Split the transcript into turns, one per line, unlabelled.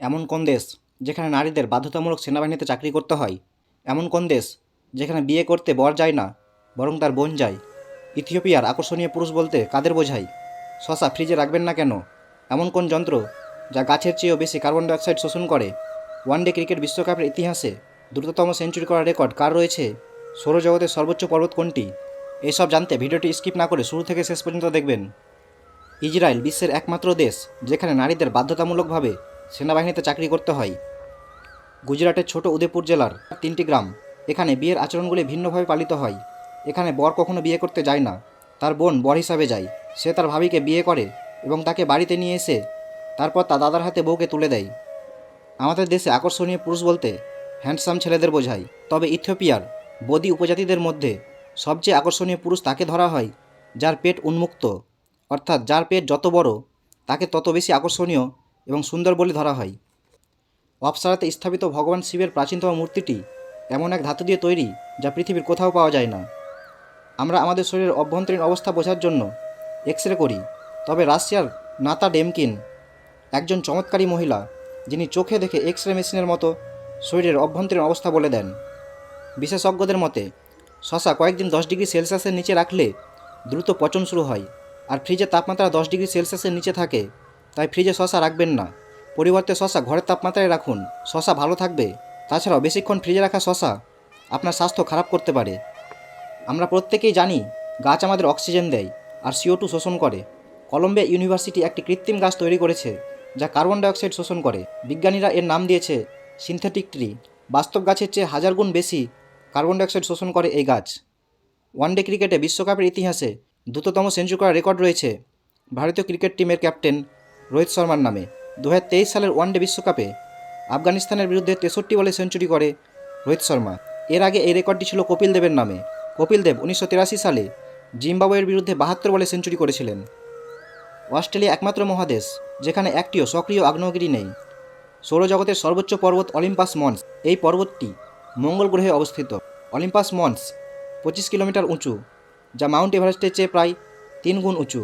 এমন কোন দেশ যেখানে নারীদের বাধ্যতামূলক সেনাবাহিনীতে চাকরি করতে হয়? এমন কোন দেশ যেখানে বিয়ে করতে বর যায় না, বরং তার বোন যায়? ইথিওপিয়ার আকর্ষণীয় পুরুষ বলতে কাদের বোঝায় শশা ফ্রিজে রাখবেন না কেন? এমন কোন যন্ত্র যা গাছের চেয়েও বেশি কার্বন ডাইঅক্সাইড শোষণ করে? ওয়ানডে ক্রিকেট বিশ্বকাপের ইতিহাসে দ্রুততম সেঞ্চুরি করার রেকর্ড কার রয়েছে? সৌরজগতের সর্বোচ্চ পর্বত কোনটি? এসব জানতে ভিডিওটি স্কিপ না করে শুরু থেকে শেষ পর্যন্ত দেখবেন। ইসরায়েল বিশ্বের একমাত্র দেশ যেখানে নারীদের বাধ্যতামূলকভাবে সেনাবাহিনীতে চাকরি করতে হয়। গুজরাটের ছোট উদয়পুর জেলার তিনটি গ্রাম। এখানে বিয়ের আচরণগুলি ভিন্নভাবে পালিত হয়। এখানে বর কখনো বিয়ে করতে যায় না। তার বোন বর হিসাবে যায়। সে তার ভাবিকে বিয়ে করে এবং তাকে বাড়িতে নিয়ে এসে তারপর তার দাদার হাতে বউকে তুলে দেয়। আমাদের দেশে আকর্ষণীয় পুরুষ বলতে হ্যান্ডসাম ছেলেদের বোঝায়। তবে ইথিওপিয়ার, বদি উপজাতিদের মধ্যে সবচেয়ে আকর্ষণীয় পুরুষ তাকে ধরা হয় যার পেট উন্মুক্ত। অর্থাৎ যার পেট যত বড়, তাকে তত বেশি আকর্ষণীয় এবং সুন্দর বলে ধরা হয়। অপসারাতে স্থাপিত ভগবান শিবের প্রাচীনতম মূর্তিটি এমন এক ধাতু দিয়ে তৈরি যা পৃথিবীর কোথাও পাওয়া যায় না। আমরা আমাদের শরীরের অভ্যন্তরীণ অবস্থা বোঝার জন্য এক্স রে করি, তবে রাশিয়ার নাতা ডেমকিন একজন চমৎকারী মহিলা যিনি চোখে দেখে এক্স রে মেশিনের মতো শরীরের অভ্যন্তরীণ অবস্থা বলে দেন। বিশেষজ্ঞদের মতে, শশা কয়েকদিন দশ ডিগ্রি সেলসিয়াসের নিচে রাখলে দ্রুত পচন শুরু হয় আর ফ্রিজের তাপমাত্রা দশ ডিগ্রি সেলসিয়াসের নিচে থাকে। তাই ফ্রিজে শশা রাখবেন না। পরিবর্তে শশা ঘরের তাপমাত্রায় রাখুন। শশা ভালো থাকবে। তাছাড়াও বেশিক্ষণ ফ্রিজে রাখা শশা আপনার স্বাস্থ্য খারাপ করতে পারে। আমরা প্রত্যেকেই জানি, গাছ আমাদের অক্সিজেন দেয় আর সিও টু শোষণ করে। কলম্বিয়া ইউনিভার্সিটি একটি কৃত্রিম গাছ তৈরি করেছে, যা কার্বন ডাইঅক্সাইড শোষণ করে। বিজ্ঞানীরা এর নাম দিয়েছে সিনথেটিক ট্রি। বাস্তব গাছের চেয়ে হাজার গুণ বেশি কার্বন ডাইঅক্সাইড শোষণ করে এই গাছ। ওয়ানডে ক্রিকেটে বিশ্বকাপের ইতিহাসে দ্রুততম সেঞ্চুরি করার রেকর্ড রয়েছে। ভারতীয় ক্রিকেট টিমের ক্যাপ্টেন রোহিত শর্মার নামে। দু হাজার তেইশ সালের ওয়ানডে বিশ্বকাপে আফগানিস্তানের বিরুদ্ধে তেষট্টি বলে সেঞ্চুরি করে রোহিত শর্মা। এর আগে এই রেকর্ডটি ছিল কপিল দেবের নামে। কপিল দেব উনিশশো সালে জিম্বাবুয়ের বিরুদ্ধে বাহাত্তর বলে সেঞ্চুরি করেছিলেন। অস্ট্রেলিয়া একমাত্র মহাদেশ, যেখানে একটিও সক্রিয় আগ্নেয়গিরি নেই। সৌরজগতের সর্বোচ্চ পর্বত অলিম্পাস মন্স এই পর্বতটি মঙ্গল গ্রহে অবস্থিত। অলিম্পাস মন্স পঁচিশ কিলোমিটার উঁচু, যা মাউন্ট এভারেস্টের চেয়ে প্রায় তিন গুণ উঁচু।